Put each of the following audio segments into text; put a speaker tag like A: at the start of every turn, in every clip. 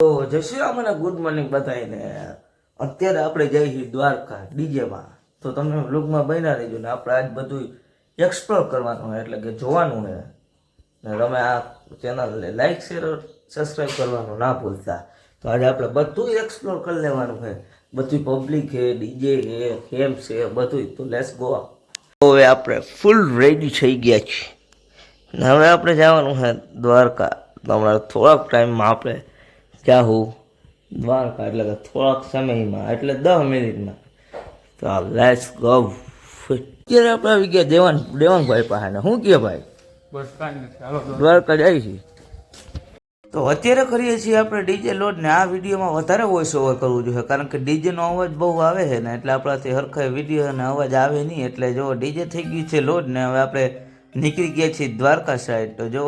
A: તો જય શ્રી રામ અને ગુડ મોર્નિંગ બધાને અત્યારે આપણે જઈ છીએ દ્વારકા, ડીજેમાં. તો તમે વ્લોગમાં બન્યા રહેજો ને આપણે આજ બધું એક્સપ્લોર કરવાનું છે એટલે કે જોવાનું છે ને તમે આ ચેનલને લાઈક શેર સબસ્ક્રાઈબ કરવાનું ના ભૂલતા. તો આજે આપણે બધું એક્સપ્લોર કરી લેવાનું છે બધું પબ્લિક છે ડીજે છે કેમ છે બધું તો લેટ્સ ગો હવે આપણે ફૂલ રેડી થઈ ગયા છીએ. હવે આપણે જવાનું છે દ્વારકા. હમણાં થોડાક ટાઈમમાં આપણે જાહું દ્વારકા એટલે કે થોડાક સમયમાં એટલે દસ મિનિટમાં. તો આ લેટ્સ ગો અત્યારે આપણે આવી ગયા દેવાન દેવાનભાઈ પાસે. શું કહે ભાઈ. દ્વારકા જાય છે. તો અત્યારે કરીએ છીએ આપણે ડીજે લોડ ને આ વિડીયોમાં વધારે વોઇસ ઓવર કરવું જોઈએ કારણ કે ડીજેનો અવાજ બહુ આવે છે ને એટલે આપણાથી હરખાઈ વીડિયો અને અવાજ આવે નહીં એટલે જો ડીજે થઈ ગયું છે લોડ ને હવે આપણે નીકળી ગયા છીએ દ્વારકા સાઈડ તો જો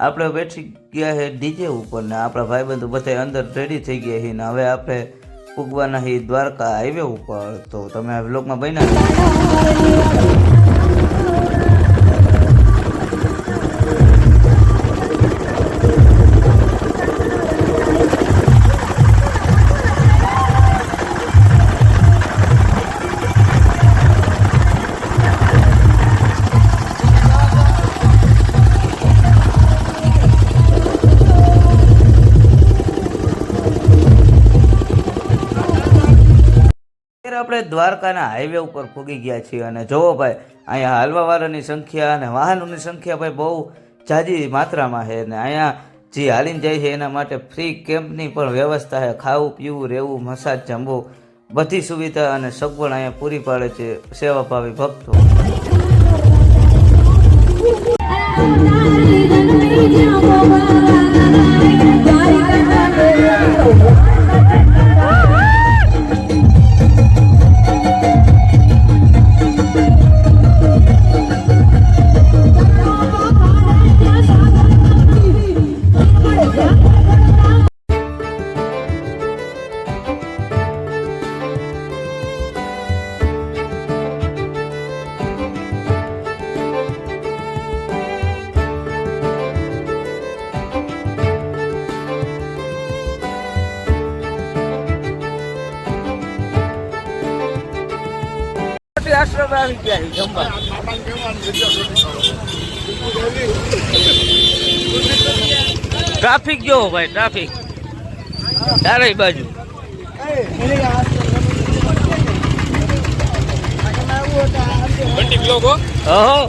A: આપણે બેઠી ગયા છે ડીજે ઉપર ને આપણા ભાઈબંધો બધા અંદર રેડી થઈ ગયા છે ને હવે આપણે પૂગવાના છે દ્વારકા હાઈવે ઉપર. તો તમે વ્લોગમાં બન્યા અત્યારે આપણે દ્વારકાના હાઈવે ઉપર પૂગી ગયા છીએ અને જુઓ ભાઈ, અહીંયા હાલવાવાળાની સંખ્યા અને વાહનોની સંખ્યા ભાઈ બહુ જાજી માત્રામાં છે અને અહીંયા જે હાલીને જાય છે એના માટે ફ્રી કેમ્પની પણ વ્યવસ્થા છે. ખાવું, પીવું, રહેવું, મસાજ, જમવું બધી સુવિધા અને સગવડ અહીંયા પૂરી પાડે છે સેવાભાવી ભક્તો. આશ્રમ આવી ગયા છે જમવા ટ્રાફિક જોવો ભાઈ ટ્રાફિક ચારેય બાજુ આ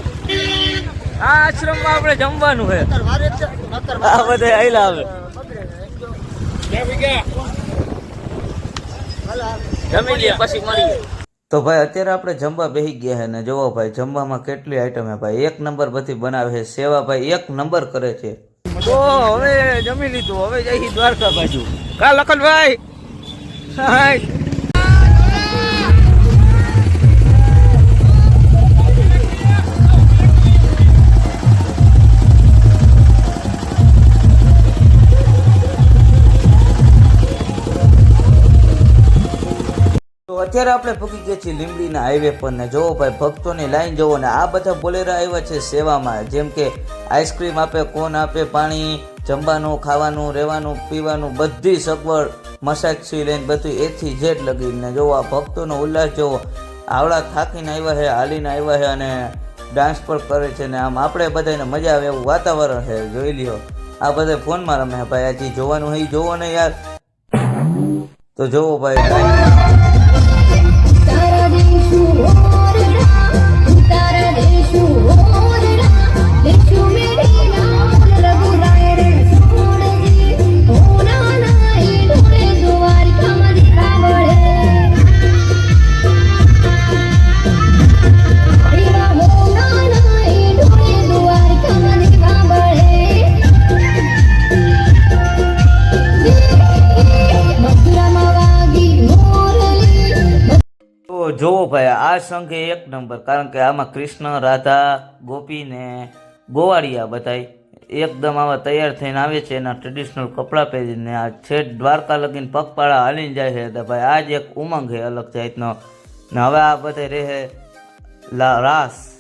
A: આશ્રમમાં આપણે જમવાનું છે. આ બધે આયલા આવે.
B: ગયા
A: જમી લઈએ પછી મળીએ. તો ભાઈ, અત્યારે આપણે જમવા બેસી ગયા છે ને જોવો ભાઈ, જમવામાં કેટલી આઈટમ છે ભાઈ. એક નંબર બધી બનાવે છે. સેવા ભાઈ, એક નંબર કરે છે. તો હવે જમી લીધું. હવે જઈ દ્વારકા બાજુ. કા લખનભાઈ? હાય. તો અત્યારે આપણે પહોંચી ગયા છીએ લીંબડીના હાઈવે પર ને જોવો ભાઈ, ભક્તોની લાઈન જોવો ને આ બધા બોલેરા આવ્યા છે સેવામાં. જેમ કે આઈસ્ક્રીમ આપે કોન આપે, પાણી, જમવાનું, ખાવાનું, રહેવાનું, પીવાનું, બધી સગવડ મસાજથી લઈને બધું એથી જેટ લગીને જોવો, આ ભક્તોનો ઉલ્લાસ જોવો. આવડા થાકીને આવ્યા છે, હાલીને આવ્યા છે અને ડાન્સ પણ કરે છે ને આમ આપણે બધાને મજા આવે એવું વાતાવરણ છે, જોઈ લ્યો. આ બધા ફોનમાં રમે ભાઈ, હજી જોવાનું હોય જોવો ને યાર. તો જોવો ભાઈ. Oh, જોવો ભાઈ, આ સંઘ એક નંબર. કારણ કે આમાં કૃષ્ણ, રાધા ગોપીને ગોવાળિયા બધાય એકદમ આવા તૈયાર થઈને આવે છે. એના ટ્રેડિશનલ કપડાં પહેરીને આ છેક દ્વારકા લગીને પગપાળા હાલીને જાય છે તો ભાઈ આ જ એક ઉમંગ છે અલગ જાતનો. ને હવે આ બધે રહે રાસ.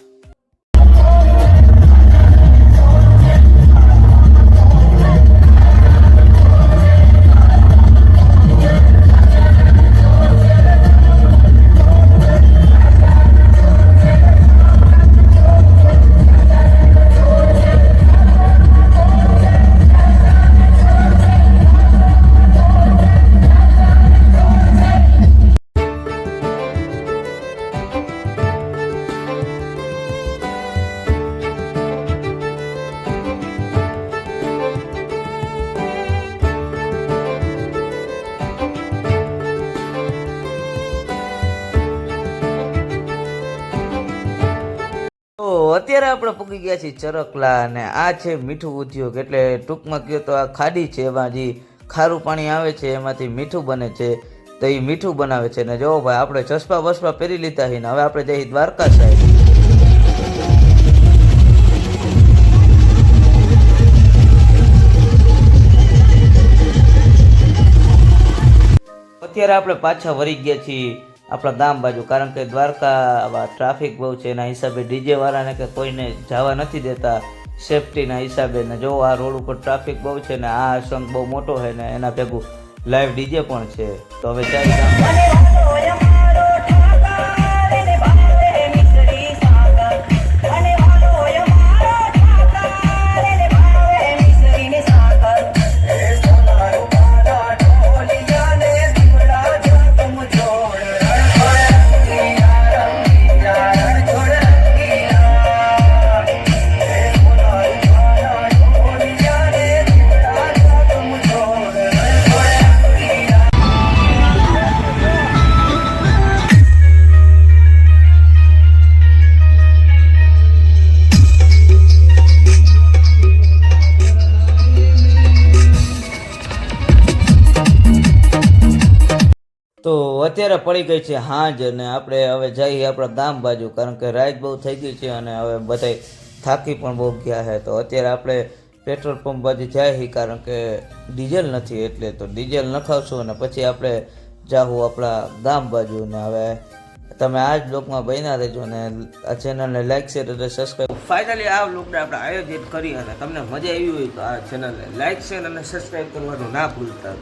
A: અત્યારે આપણે પૂગી ગયા છીએ ચરકલા અને આ છે મીઠું ઉદ્યોગ. એટલે ટૂંકમાં કહો તો આ ખાડી છે, એમાં જે ખારું પાણી આવે છે, એમાંથી મીઠું બને છે, તો એ મીઠું બનાવે છે. ને જો ભાઈ, આપણે ચશ્મા બસપા પહેરી લીધા છે ને, હવે આપણે જઈએ દ્વારકા સાહેબ. અત્યારે આપણે પાછા વળી ગયા છીએ આપણા ગામ બાજુ, કારણ કે દ્વારકા ટ્રાફિક બહુ છે, એના હિસાબે ડીજેવાળાને કે કોઈને જવા નથી દેતા સેફટીના હિસાબે. ને જો આ રોડ ઉપર ટ્રાફિક બહુ છે ને આ સંઘ બહુ મોટો છે ને એના ભેગું લાઈવ ડીજે પણ છે. તો હવે ચાલી તો અત્યારે પડી ગઈ છે હાંજ અને આપણે હવે જઈએ આપણા ગામ બાજુ, કારણ કે રાત બહુ થઈ ગઈ છે અને હવે બધાય થાકી પણ બહુ ગયા છે. તો અત્યારે આપણે પેટ્રોલ પંપ બાજુ જાય કારણ કે ડીઝલ નથી એટલે તો ડીઝલ નખાવશું અને પછી આપણે જાહું આપણા ગામ બાજુ. ને હવે તમે આ જ બ્લોગમાં બન્યા રહેજો ને આ ચેનલને લાઈક શેર અને સબસ્ક્રાઈબ ફાઇનલી આ બ્લોગને આપણે આયોજિત કરી અને તમને મજા આવી હોય તો આ ચેનલને લાઈક શેર અને સબસ્ક્રાઈબ કરવાનું ના ભૂલતા.